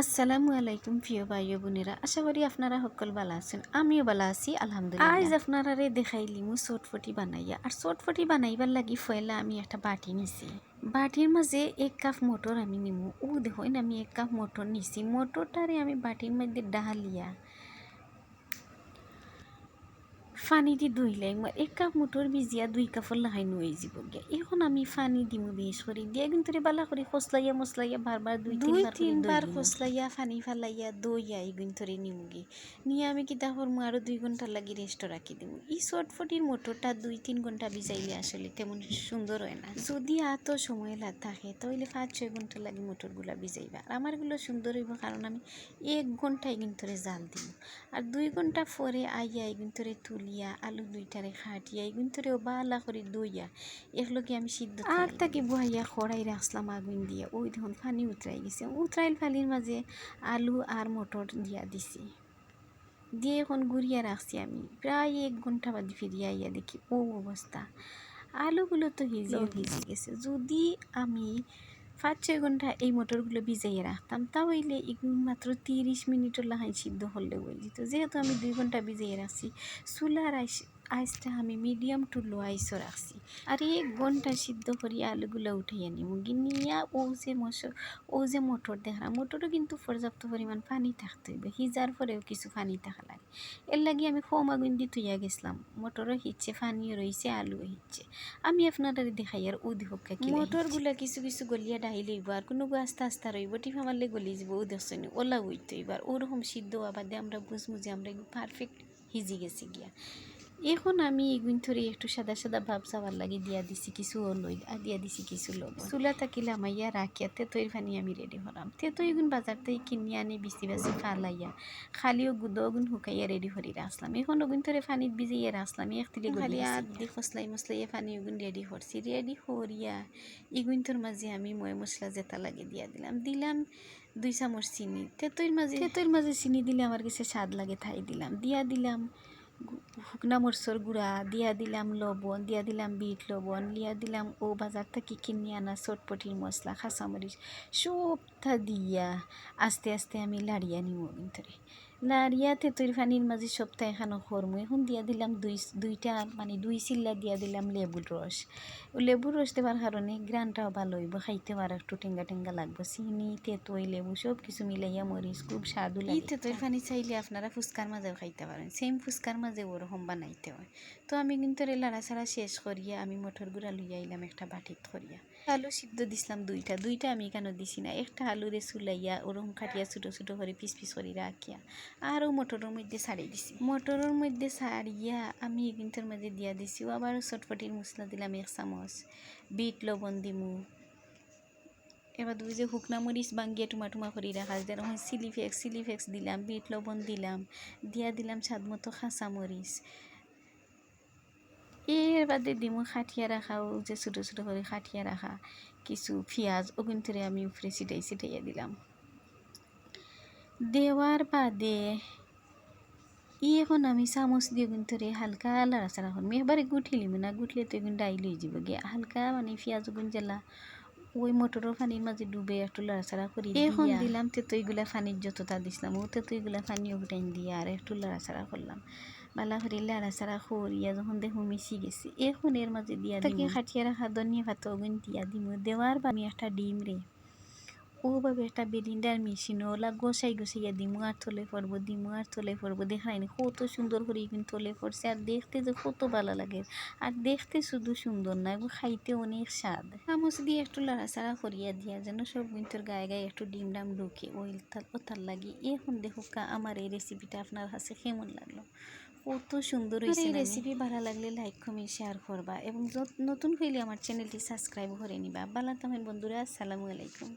আসসালামু আলাইকুম প্রিয় ভাই বোনেরা। আশা করি আপনারা সকল ভালো আছেন। আমিও ভালো আছি, আলহামদুলিল্লাহ। আজ আপনারা রে দেখাইলিমু চটফটি বানাইয়া। আর চটফটি বানাইবার লাগি ফয়লা আমি একটা বাটি নিছি। বাটির মাঝে এক কাপ মটর আমি নিমু। ও দেখেন, আমি এক কাপ মটর নিছি। মটরটারে আমি বাটির মধ্যে ডালিয়া ফানি দি ধুইলাই মই এক কাপ মুটর ভিজিয়া দুই কাপর লাহাই নুয়ে যাব গিয়া এখন আমি ফানি দিমু বেশ করে দিয়া কিন্তু রে বালা করে খসলাইয়া মসলাইয়া বারবার দুই দুই তিনবার খসলাইয়া ফানি ফালাইয়া দইয়া এই গুন্তরে নিমুগি। নিয়ে আমি কিতা করমু আরও দুই ঘণ্টা লাগি রেস্ট রাখি দিমু। ই চটফটির মোটরটা দুই তিন ঘণ্টা ভিজাইলে আসলে তেমন সুন্দর হয় না। যদি এত সময় লাগ থাকে তাহলে পাঁচ ছয় ঘণ্টা লাগে মোটরগুলা ভিজাইবা। আর আমারগুলো সুন্দর হইব কারণ আমি এক ঘন্টায় কিন্তু জাল দিব আর দুই ঘণ্টা পরে আইয়া এই গুন্তরে তুলিয়া আলু দুইটারে খাটিয়া এই গুন্তরেও বালা করে দইয়া। এগুলোকে আমি সিদ্ধ আর তাকে বহাইয়া খড়াই রাখলাম আগুন দিয়া। ওই দেখুন পানি উতরাই গেছে। উতরাইল ফালির মাঝে আলু আর মটর দিয়া দিছি। দিয়ে এখন গুড়িয়া রাখছি আমি। প্রায় এক ঘণ্টা বাদে ফিরিয়ে আইয়া দেখি ও অবস্থা। আলুগুলো তো হিজেও ভিজে গেছে। যদি আমি পাঁচ ছয় ঘণ্টা এই মোটরগুলো ভিজাইয়ে রাখতাম। তাহলে মাত্র তিরিশ মিনিটের লাহাই সিদ্ধ হলে হয়ে যেত যেহেতু আমি দুই ঘণ্টা ভিজাইয়ে রাখছি, চুলার আইস, আইসটা আমি মিডিয়াম টু লো আইসও রাখছি। আর এক ঘণ্টা সিদ্ধ করি আলুগুলো উঠিয়ে নিব গিনিয়া ও যে মশর ও যে মোটর দেখা মোটরও কিন্তু পর্যাপ্ত পরিমাণ পানি থাকতে হইবে। হিজার পরেও কিছু পানি থাকা লাগে। এর লাগি আমি ফোম আগুন দিয়ে তুইয়া গেছিলাম। মোটরও হিচ্ছে পানিও রয়েছে আলুও হিচ্ছে। আমি আপনারা দেখাই আর ও দিহক মোটরগুলা কিছু কিছু গলিয়া ডাহি লইব আর কোনো আস্তে আস্তে রইব, টিফা মারলে গলি যাব ও দেখছেন ওলা হইতে এবার ওরকম সিদ্ধ আবাদে আমরা বুঝব যে আমরা পারফেক্ট হিজি গেছি গিয়া। এখন আমি এগুন ধরে একটু সাদা সাদা ভাব চাওয়ার লাগে দিয়া দিছি কিছু লই আর দিয়া দিছি কিছু লোক চুলা থাকিলে আমাইয়া রাখিয়া তেতইর ফানি আমি রেডি হলাম। তেতই এগুন বাজার থেকে কিনি আনি বিচি বাচি ফালাইয়া খালিও গুদ ওগুন শুকাইয়া রেডি হরি রাখলাম এখন ওগুন ধরে ফানিত ভিজাইয়া রাখলাম একতিলে খালি আদ দি মসলাইয়া ফানি ওগুন রেডি হরছি রেডি হরিয়া ইগুন তোর মাঝে আমি ময় মশলা জেতা লাগে দিয়া দিলাম। দিলাম দুই চামচ চিনি। তেতইর মাঝে তেতইর মাঝে চিনি দিলে আমার কাছে স্বাদ লাগে থাই দিলাম। দিয়া দিলাম। শুকনা মরচর গুঁড়া, দিয়া দিলাম লবণ, দিয়া দিলাম বিট লবণ, দিয়া দিলাম ও বাজার থেকে কিনে আনা চটপটির মশলা কাঁচামরিচ সবটা দিয়া। আস্তে আস্তে আমি লাড়িয়া নিব ভিতরে লাড়িয়া তেঁতুর পানির মাঝে সপ্তাহ এখানো খরমু এখন দিয়া দিলাম দুই, দুইটা মানে দুই চিল্লা দিয়া দিলাম লেবুর রস লেবুর রস দেওয়ার কারণে গ্রানটাও ভালো হইব খাইতে আর একটু টেঙ্গা টেঙ্গা লাগবো। চিনি, তেঁতুই, লেবু সব কিছু মিলাইয়া মরিচ খুব স্বাদু লাগে। তেঁতুর পানি চাইলে আপনারা ফুচকার মাঝেও খাইতে পারেন। সেম ফুচকার মাঝে ওরকম বানাইতে হয়। তো আমি কিন্তু লাড়া ছাড়া শেষ করিয়া আমি মটর গুঁড়া লইয়া আইলাম একটা বাটিত করিয়া। আলু সিদ্ধ দিছিলাম দুইটা দুইটা আমি কেন দিছি না? একটা আলুরে চুলাইয়া ওরকম কাটিয়া ছোটো ছোটো করে পিস পিস করে রাখিয়া আরও মটরের মধ্যে ছাড়িয়ে দিছি। মটরের মধ্যে ছাড়িয়া আমি এগুনটার মধ্যে দিয়া দিছি। আবারও চটপটির মশলা দিলাম এক চামচ। বিট, লবণ দিমু। এবার দুই যে শুকনা মরিচ বাঙ্গিয়ে টুমা টুমা করে রাখা চিলি ফ্লেক্স চিলি ফ্লেক্স দিলাম, বিট, লবণ দিলাম, দিয়া দিলাম স্বাদ মতো খাঁচা মরিচ। এর বাদে দিমু খাটিয়া রাখা, ও যে ছোটো ছোটো করে খাটিয়া রাখা কিছু পেঁয়াজ ওগুন থেকে আমি উপরে ছিটাই ছিটাইয়া দিলাম। দেওয়ার বাদে ই এখন আমি চামচ দিয়ে গুণ ধরে হালকা লাড়াচাড়া করব। একবারে গুঠিলিম না গুঠলে তো এগুন ডাই লই যাব হালকা মানে পেঁয়াজ গুণ জ্বালা ওই মোটরও পানির মাঝে ডুবে একটু লড়াচড়া করি এখন দিলাম তেতইগুলা পানির যতটা দিছিলাম ও তেতইগুলা পানি উঠাইন দিয়ে আর একটু লড়াচড়া করলাম। বালা করে লড়াচড়া করিয়া যখন দেখো মিশি গেছে এখন এর মাঝে দিয়া তাকে খাটিয়ে রাখা ধনিয়া ভাত দিয়া দিম। দেওয়ার বা আমি একটা ডিম রে। ওভাবে একটা বেরিন্ডার মেশিন ওলা গোসাই গোসাইয়া দিমু আর তলে পড়ব দিমু আর তলে পড়ব দেখায়নি কত সুন্দর করে কিন্তু তলে পড়ছে আর দেখতে যে কত ভালো লাগে আর দেখতে শুধু সুন্দর না এগুলো খাইতে অনেক স্বাদ চামচ দিয়ে একটু লাড়াচাড়া করিয়া দিয়া যেন সব কিন্তু গায়ে গায়ে একটু ডিম ডাম ঢুকে ওই ওতার লাগি এখন দেখো আমার এই রেসিপিটা আপনার কাছে কেমন লাগল কত সুন্দর হয়েছে রেসিপি ভালো লাগলে লাইক কমেন্ট শেয়ার করবা এবং নতুন হইলে আমার চ্যানেলটি সাবস্ক্রাইব করে নিবা ভালো থাকেন বন্ধুরা আসসালামু আলাইকুম